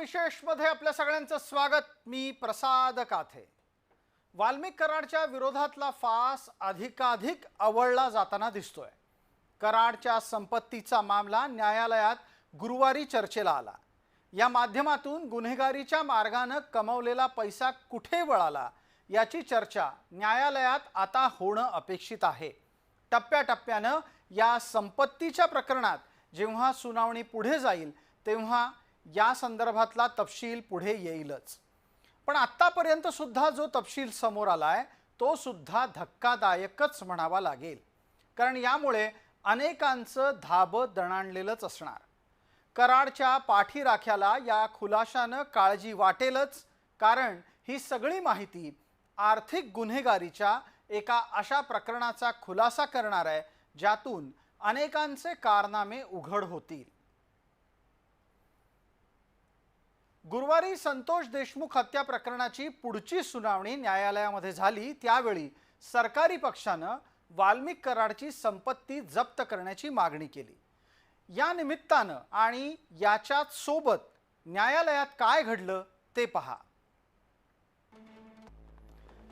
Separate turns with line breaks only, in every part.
विशेषमध्ये आपल्या सगळ्यांचं स्वागत. मी प्रसाद काथे. वाल्मिक कराडच्या विरोधातला फास अधिकाधिक आवळला जाताना दिसतोय. कराडच्या संपत्तीचा मामला न्यायालयात गुरुवारी चर्चेला आला. या माध्यमातून गुन्हेगारीच्या मार्गानं कमवलेला पैसा कुठे वळाला याची चर्चा न्यायालयात आता होणं अपेक्षित आहे. टप्प्याटप्प्यानं या संपत्तीच्या प्रकरणात जेव्हा सुनावणी पुढे जाईल तेव्हा या संदर्भातला तपशील पुढे येईलच. पण आत्तापर्यंत सुद्धा जो तपशील समोर आला आहे तो सुद्धा धक्कादायकच म्हणावा लागेल. कारण यामुळे अनेकांचं धाबं दणाणलेलंच असणार. कराडच्या पाठीराख्याला या खुलाशानं काळजी वाटेलच कारण ही सगळी माहिती आर्थिक गुन्हेगारीच्या एका अशा प्रकरणाचा खुलासा करणार आहे ज्यातून अनेकांचे कारनामे उघड होतील. गुरुवारी संतोष देशमुख हत्या प्रकरणाची पुढची सुनावणी न्यायालयामध्ये झाली. त्यावेळी सरकारी पक्षानं वाल्मिक कराडची संपत्ती जप्त करण्याची मागणी केली. या निमित्तानं आणि याच्याच सोबत न्यायालयात काय घडलं ते पहा.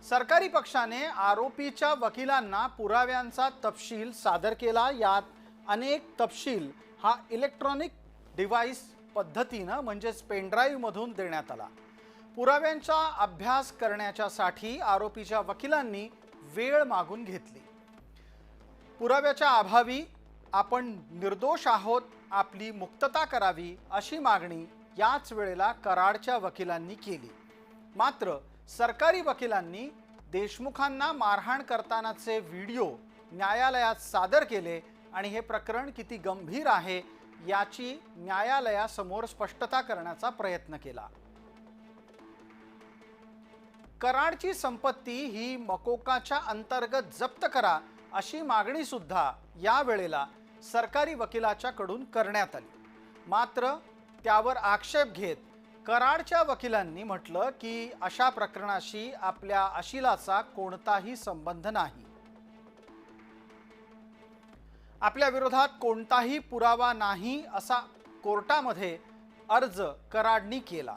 सरकारी पक्षाने आरोपीच्या वकिलांना पुराव्यांचा तपशील सादर केला. यात अनेक तपशील. हा इलेक्ट्रॉनिक डिव्हाइस पद्धतीनं म्हणजेच पेनड्राईव्हमधून देण्यात आला. पुराव्यांचा अभ्यास करण्याच्यासाठी आरोपीच्या वकिलांनी वेळ मागून घेतली. पुराव्याच्या अभावी आपण निर्दोष आहोत आपली मुक्तता करावी अशी मागणी याच वेळेला कराडच्या वकिलांनी केली. मात्र सरकारी वकिलांनी देशमुखांना मारहाण करतानाचे व्हिडिओ न्यायालयात सादर केले आणि हे प्रकरण किती गंभीर आहे याची न्यायालयासमोर स्पष्टता करण्याचा प्रयत्न केला. कराडची संपत्ती ही मकोकाच्या अंतर्गत जप्त करा अशी मागणी सुद्धा या वेळेला सरकारी वकिलाच्याकडून करण्यात आली. मात्र त्यावर आक्षेप घेत कराडच्या वकिलांनी म्हटलं की अशा प्रकरणाशी आपल्या अशिलाचा कोणताही संबंध नाही. आपल्या विरोधात कोणताही पुरावा नाही असा कोर्टामध्ये अर्ज कराडनी केला.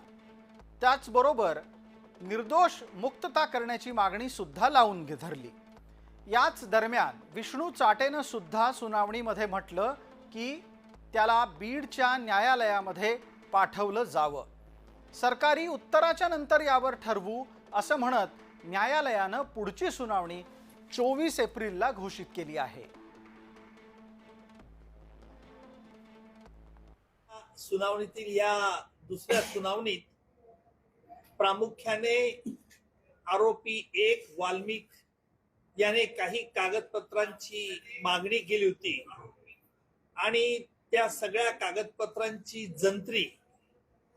त्याचबरोबर निर्दोष मुक्तता करण्याची मागणी सुद्धा लावून घे- धरली याच दरम्यान विष्णू चाटेनं सुद्धा सुनावणीमध्ये म्हटलं की त्याला बीडच्या न्यायालयामध्ये पाठवलं जावं. सरकारी उत्तराच्या नंतर यावर ठरवू असं म्हणत न्यायालयानं पुढची सुनावणी चोवीस एप्रिलला घोषित केली आहे.
सुनावणीतील या दुसऱ्या सुनावणीत प्रामुख्याने आरोपी एक वाल्मिक याने काही कागदपत्रांची मागणी केली होती. आणि त्या सगळ्या कागदपत्रांची जंत्री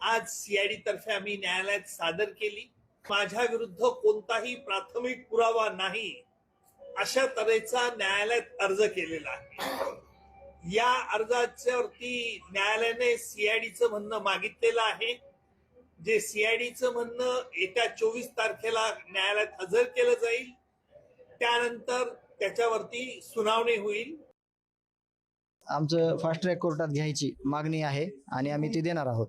आज सीआयडी तर्फे आम्ही न्यायालयात सादर केली. माझ्या विरुद्ध कोणताही प्राथमिक पुरावा नाही अशा तऱ्हेचा न्यायालयात अर्ज केलेला आहे. या अर्जाच्यावरती न्यायालयाने सीआयडीचं म्हणणं मागितलेलं आहे. जे सीआयडीचं म्हणणं येत्या चोवीस तारखेला न्यायालयात हजर केलं जाईल त्यानंतर त्याच्यावरती सुनावणी होईल.
आमचं फास्ट ट्रॅक कोर्टात घ्यायची मागणी आहे आणि आम्ही ती देणार आहोत.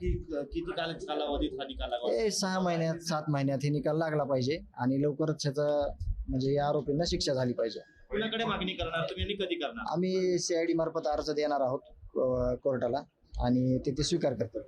कि किती काल कालावधीत हा निकाल लागला?
हे सहा महिन्यात सात महिन्यात हे निकाल लागला पाहिजे आणि लवकरच त्याचा म्हणजे या आरोपींना शिक्षा झाली पाहिजे.
कुणाकडे मागणी करणार? तुम्ही आणि कधी करणार?
आम्ही सीआयडी मार्फत अर्ज देणार आहोत अं, कोर्टाला आणि ते ते स्वीकार करतील.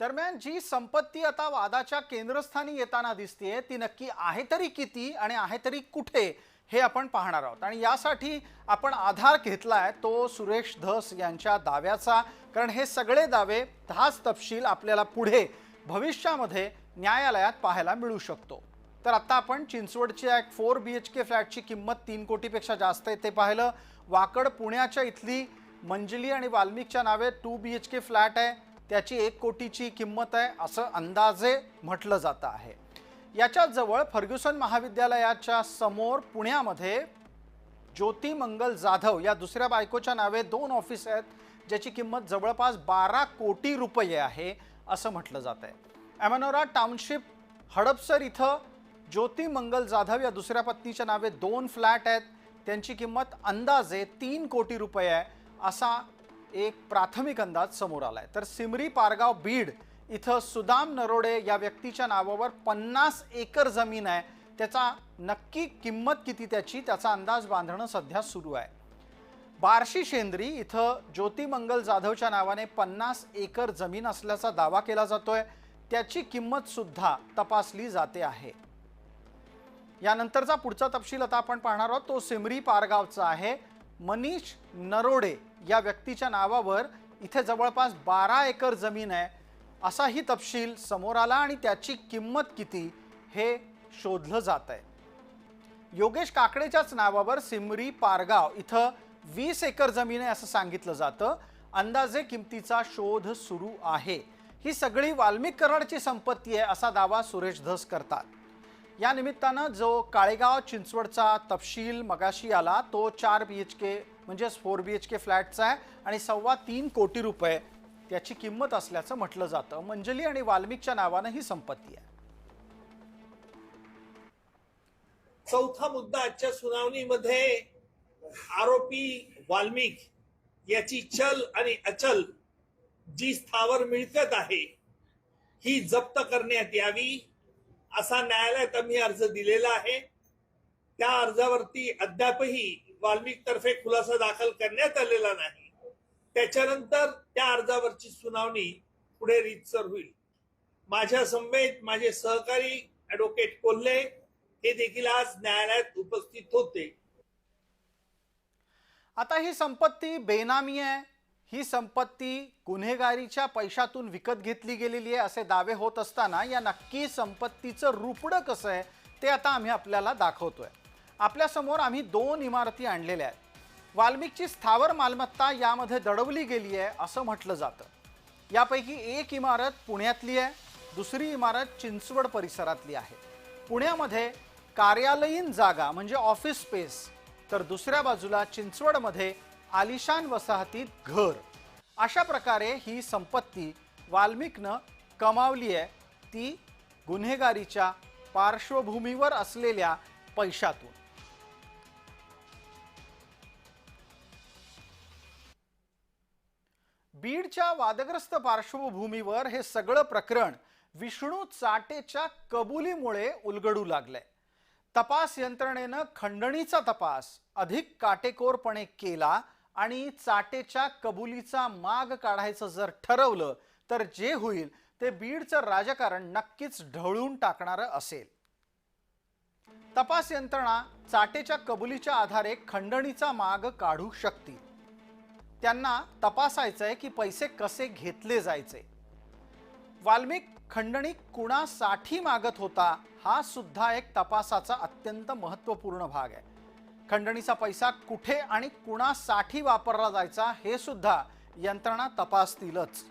दरम्यान जी संपत्ती आता वादाच्या केंद्रस्थानी येताना दिसतेय ती नक्की आहे तरी किती आणि आहे तरी कुठे हे आपण पाहणार आहोत. आणि यासाठी आपण आधार घेतलाय तो सुरेश धस यांच्या दाव्याचा कारण हे सगळे दावे हाच तपशील आपल्याला पुढे भविष्यामध्ये न्यायालयात पाहायला मिळू शकतो. तर आता आपण चिंचवडच्या एक फोर बी एच के फ्लॅटची किंमत तीन कोटीपेक्षा जास्त आहे. ते पाहिलं वाकड पुण्याच्या इथली मंजली आणि वाल्मिकच्या नावे two B H K flat आहे. त्याची एक कोटीची किंमत आहे असं अंदाजे म्हटलं जातं आहे. याच्याच जवळ फर्ग्युसन महाविद्यालयाच्या समोर पुण्यामध्ये ज्योती मंगल जाधव या दुसऱ्या बायकोच्या नावे दोन ऑफिस आहेत ज्याची किंमत जवळपास बारा कोटी रुपये आहे असं म्हटलं जात आहे. ॲमॅनोरा टाउनशिप हडपसर इथं ज्योती मंगल जाधव या दुसऱ्या पत्नीच्या नावे दोन फ्लॅट आहेत. त्यांची किंमत अंदाजे तीन कोटी रुपये आहे असा एक प्राथमिक अंदाज समोर आला आहे तर सिमरी पारगाव बीड इथं सुदाम नरोडे या व्यक्तीच्या नावावर पन्नास एकर जमीन आहे. त्याचा नक्की किंमत किती त्याची त्याचा अंदाज बांधणं सध्या सुरू आहे. बार्शी शेंद्री इथं ज्योतिमंगल जाधवच्या नावाने पन्नास एकर जमीन असल्याचा दावा केला जातोय. त्याची किंमत सुद्धा तपासली जाते आहे. यानंतरचा पुढचा तपशील आता आपण पाहणार आहोत. तो सिमरी पारगावचा आहे. मनीष नरोडे या व्यक्तीच्या नावावर इथे जवळपास बारा एकर जमीन आहे. असाही तपशील समोर आला आणि त्याची किंमत किती हे शोधलं जात आहे. योगेश काकडेच्याच नावावर सिमरी पारगाव इथं वीस एकर जमीन आहे असं सांगितलं जातं. अंदाजे किमतीचा शोध सुरू आहे. ही सगळी वाल्मिक कराडची संपत्ती आहे असा दावा सुरेश धस करतात. या निमित्तानं जो काळेगाव चिंचवडचा तपशील मगाशी आला तो चार बी एच के म्हणजेच फोर बी एच के फ्लॅटचा आहे आणि सव्वा तीन कोटी रुपये त्याची किंमत असल्याचं म्हटलं जातं. मंजली आणि वाल्मिकच्या नावानं ही संपत्ती आहे.
चौथा मुद्दा आजच्या सुनावणीमध्ये आरोपी वाल्मिक याची चल आणि अचल जी स्थावर मिळकत आहे ही जप्त करण्यात यावी. असा न्यायालयात आम्ही अर्ज दिलेला आहे. त्या अर्जावरती अद्यापही वाल्मिक तर्फे खुलासा दाखल करण्यात आलेला नाही. त्याच्यानंतर त्या अर्जावरची सुनावणी पुढे रीतसर होईल. माझ्या समवेत माझे सहकारी ऍडव्होकेट कोल्हे हे देखील आज न्यायालयात उपस्थित होते.
आता ही संपत्ती बेनामी आहे. ही संपत्ती गुन्हेगारीच्या पैशातून विकत घेतली गेलेली आहे असे दावे होत असताना या नक्की संपत्तीचं रुपडं कसं आहे ते आता आम्ही आपल्याला दाखवतोय. आपल्यासमोर आम्ही दोन इमारती आणलेल्या आहेत. वाल्मिकची स्थावर मालमत्ता यामध्ये दडवली गेली आहे असं म्हटलं जातं. यापैकी एक इमारत पुण्यातली आहे दुसरी इमारत चिंचवड परिसरातली आहे. पुण्यामध्ये कार्यालयीन जागा म्हणजे ऑफिस स्पेस तर दुसऱ्या बाजूला चिंचवडमध्ये आलिशान वसाहतीत घर. अशा प्रकारे ही संपत्ती वाल्मिकनं कमावली आहे. ती गुन्हेगारीच्या पार्श्वभूमीवर असलेल्या पैशातून. बीडच्या वादग्रस्त पार्श्वभूमीवर हे सगळं प्रकरण विष्णू चाटेच्या कबुलीमुळे उलगडू लागलंय. तपास यंत्रणेनं खंडणीचा तपास अधिक काटेकोरपणे केला आणि चाटेच्या कबुलीचा माग काढायचं जर ठरवलं तर जे होईल ते बीडचं राजकारण नक्कीच ढवळून टाकणारं असेल. तपास यंत्रणा चाटेच्या कबुलीच्या आधारे खंडणीचा माग काढू शकतील. त्यांना तपासायचंय की पैसे कसे घेतले जायचे. वाल्मिक खंडणी कुणासाठी मागत होता हा सुद्धा एक तपासाचा अत्यंत महत्त्वपूर्ण भाग आहे. खंडणीचा पैसा कुठे आणि कुणासाठी वापरला जायचा हे सुद्धा यंत्रणा तपासतीलच.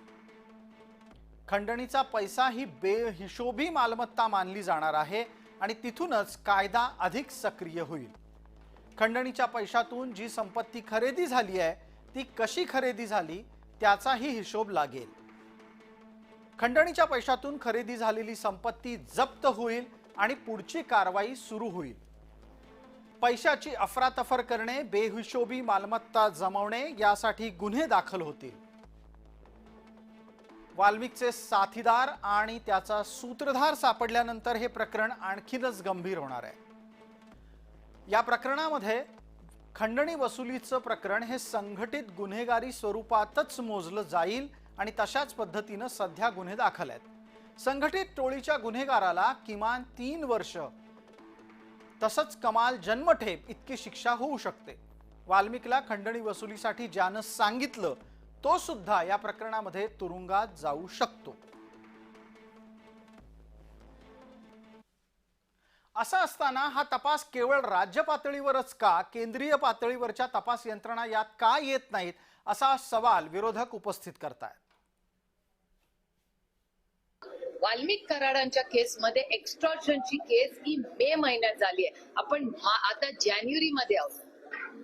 खंडणीचा पैसा ही बेहिशोबी मालमत्ता मानली जाणार आहे आणि तिथूनच कायदा अधिक सक्रिय होईल. खंडणीच्या पैशातून जी संपत्ती खरेदी झाली आहे ती कशी खरेदी झाली त्याचाही हिशोब लागेल. खंडणीच्या पैशातून खरेदी झालेली संपत्ती जप्त होईल आणि पुढची कारवाई सुरू होईल. पैशाची अफरातफर करणे बेहिशोबी मालमत्ता जमवणे यासाठी गुन्हे दाखल होतील. वाल्मिकचे साथीदार आणि त्याचा सूत्रधार सापडल्यानंतर हे प्रकरण आणखीनच गंभीर होणार आहे. या प्रकरणामध्ये खंडणी वसुलीचं प्रकरण हे संघटित गुन्हेगारी स्वरूपातच मोजलं जाईल आणि तशाच पद्धतीनं सध्या गुन्हे दाखल आहेत. संघटित टोळीच्या गुन्हेगाराला किमान तीन वर्ष तसंच कमाल जन्मठेप इतकी शिक्षा होऊ शकते. वाल्मिकला खंडणी वसुलीसाठी ज्यानं सांगितलं तो सुद्धा या प्रकरणामध्ये तुरुंगात जाऊ शकतो. असं असताना हा तपास केवळ राज्य पातळीवरच का केंद्रीय पातळीवरच्या तपास यंत्रणा यात का येत नाहीत असा सवाल विरोधक उपस्थित करतायत.
वाल्मिक कराडांच्या केसमध्ये एक्स्ट्रॉशनची केस ही मे महिन्यात झाली आहे. आपण आता जानेवारी मध्ये आहोत.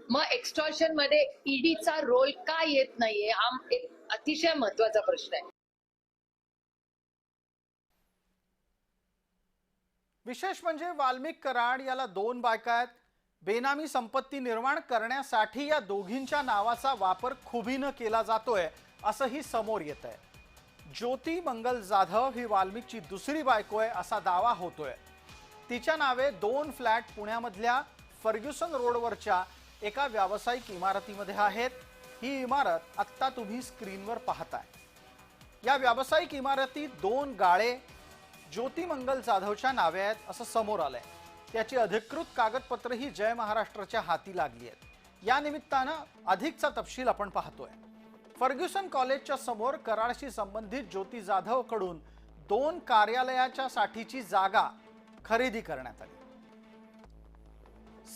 मग एक्स्ट्रॉशनमध्ये ईडीचा रोल का येत नाहीये हा एक अतिशय महत्त्वाचा प्रश्न आहे.
विशेष म्हणजे वाल्मिक कराड याला दोन बायका आहेत. बेनामी संपत्ती निर्माण करण्यासाठी या दोघींच्या नावाचा वापर खुबीनं केला जातोय असंही समोर येत आहे ज्योती मंगल जाधव ही वाल्मिकची दुसरी बायको आहे असा दावा होतोय. तिच्या नावे दोन फ्लॅट पुण्यामधल्या फर्ग्युसन रोडवरच्या एका व्यावसायिक इमारतीमध्ये आहेत. ही इमारत आत्ता तुम्ही स्क्रीनवर पाहताय. या व्यावसायिक इमारतीत दोन गाळे ज्योती मंगल जाधवच्या नावे आहेत असं समोर आलंय. त्याची अधिकृत कागदपत्रही जय महाराष्ट्राच्या हाती लागली आहेत. या निमित्तानं अधिकचा तपशील आपण पाहतोय. फर्ग्युसन कॉलेजच्या समोर कराडशी संबंधित ज्योती जाधवकडून दोन कार्यालयाच्या साठीची जागा खरेदी करण्यात आली.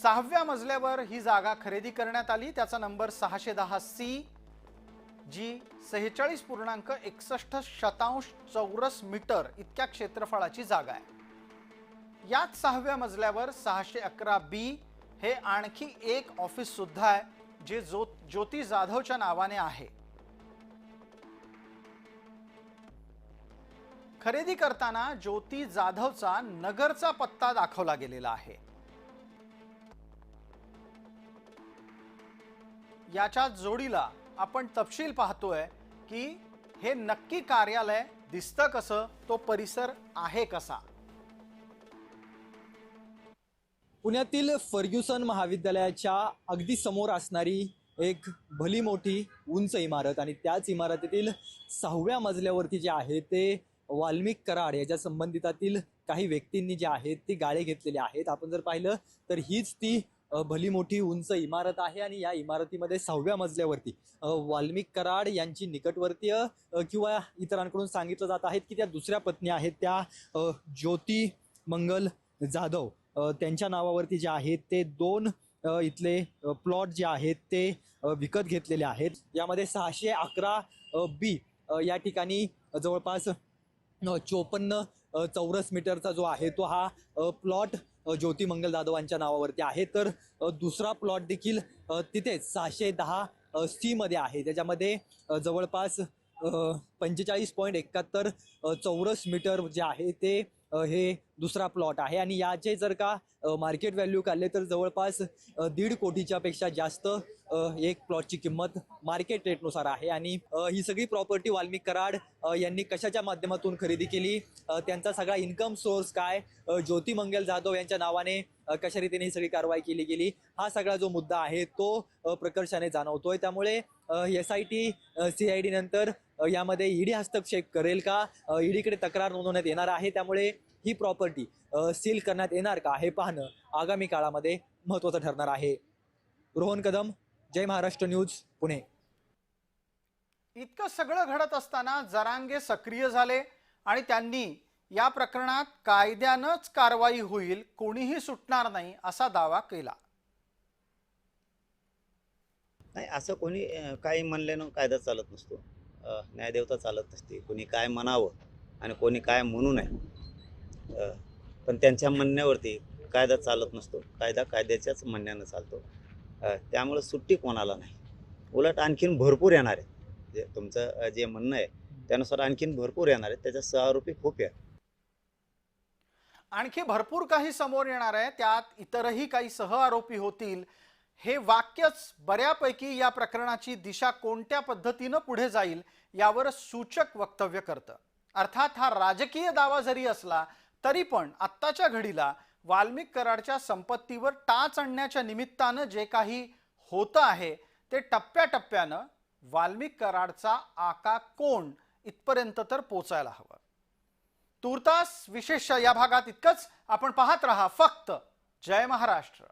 सहाव्या मजल्यावर ही जागा खरेदी करण्यात आली. त्याचा नंबर सहाशे दहा सी जी सेहेचाळीस पूर्णांक एकसष्ट शतांश चौरस मीटर इतक्या क्षेत्रफळाची जागा आहे. याच सहाव्या मजल्यावर सहाशे अकरा बी हे आणखी एक ऑफिस सुद्धा आहे जे जो ज्योती जाधवच्या नावाने आहे. खरेदी करताना ज्योती जाधवचा नगरचा पत्ता दाखवला गेलेला आहे. याच्या जोडीला आपण तपशील पाहतोय की हे नक्की कार्यालय दिसतं कसं तो परिसर आहे कसा?
पुण्यातील फर्ग्युसन महाविद्यालयाच्या अगदी समोर असणारी एक भली मोठी उंच इमारत आणि त्याच इमारतीतील सहाव्या मजल्यावरती जे आहे ते वाल्मिक कराड याच्या संबंधितातील काही व्यक्तींनी जे आहेत ती गाळे घेतलेले आहेत. आपण जर पाहिलं तर हीच ती भली मोठी उंच इमारत आहे आणि या इमारतीमध्ये सहाव्या मजल्यावरती वाल्मिक कराड यांची निकटवर्तीय किंवा इतरांकडून सांगितलं जात आहेत की त्या दुसऱ्या पत्नी आहेत त्या ज्योती मंगल जाधव. त्यांच्या नावावरती जे आहेत ते दोन इथले प्लॉट जे आहेत ते विकत घेतलेले आहेत. यामध्ये सहाशे अकरा बी या ठिकाणी जवळपास चोपन्न चौरस मीटरचा जो आहे तो हा प्लॉट ज्योती मंगल जाधवांच्या नावावरती आहे. तर दुसरा प्लॉट देखील तिथेच सहाशे दहा सीमध्ये आहे. त्याच्यामध्ये जवळपास पंचेचाळीस पॉईंट एकाहत्तर चौरस मीटर जे आहे ते हे दुसरा प्लॉट आहे. आणि याचे जर का मार्केट व्हॅल्यू काढले तर जवळपास दीड कोटीच्या पेक्षा जास्त एक प्लॉटची किंमत मार्केट रेटनुसार आहे. आणि ही सगळी प्रॉपर्टी वाल्मिक कराड यांनी कशाच्या माध्यमातून खरेदी केली? त्यांचा सगळा इन्कम सोर्स काय? ज्योती मंगल जाधव यांच्या नावाने कशा रीतीने ही सगळी कारवाई केली गेली? हा सगळा जो मुद्दा आहे तो प्रकर्षाने जाणवतोय. त्यामुळे S I T C I D नंतर यामध्ये ईडी हस्तक्षेप करेल का? ईडीकडे तक्रार नोंदवण्यात येणार आहे. त्यामुळे ही प्रॉपर्टी सील करण्यात येणार का? हे पाहणं आगामी काळामध्ये महत्त्वाचं ठरणार आहे. रोहन कदम जय महाराष्ट्र न्यूज पुणे.
इतकं सगळं घडत असताना जरांगे सक्रिय झाले आणि त्यांनी या प्रकरणात कायद्यानंच कारवाई होईल कोणीही सुटणार नाही असा दावा केला.
नाही असं कोणी काही म्हणल्यानं कायदा चालत नसतो. न्यायदेवता चालत नसते. कोणी काय म्हणावं आणि कोणी काय म्हणू नये. अं, पण त्यांच्या म्हणण्यावरती कायदा चालत नसतो. कायदा कायद्याच्याच म्हणण्यानं चालतो. त्यामुळं सुट्टी कोणाला नाही. उलट आणखीन भरपूर येणार आहे जे तुमचं जे म्हणणं आहे त्यानुसार आणखीन भरपूर येणार आहे त्याच्यात सहआरोपी खूप आहे.
आणखी भरपूर काही समोर येणार आहे. त्यात इतरही काही सह आरोपी होतील. हे वाक्यच बऱ्यापैकी या प्रकरणाची दिशा कोणत्या पद्धतीनं पुढे जाईल यावर सूचक वक्तव्य करतं. अर्थात हा राजकीय दावा जरी असला तरी पण आत्ताच्या घडीला वाल्मिक कराडच्या संपत्तीवर टाच आणण्याच्या निमित्तानं जे काही होतं आहे ते टप्प्याटप्प्यानं वाल्मिक कराडचा आका कोण इथपर्यंत तर पोचायला हवं. तूर्तास विशेष या भागात इतकंच आपण पाहत रहा फक्त जय महाराष्ट्र.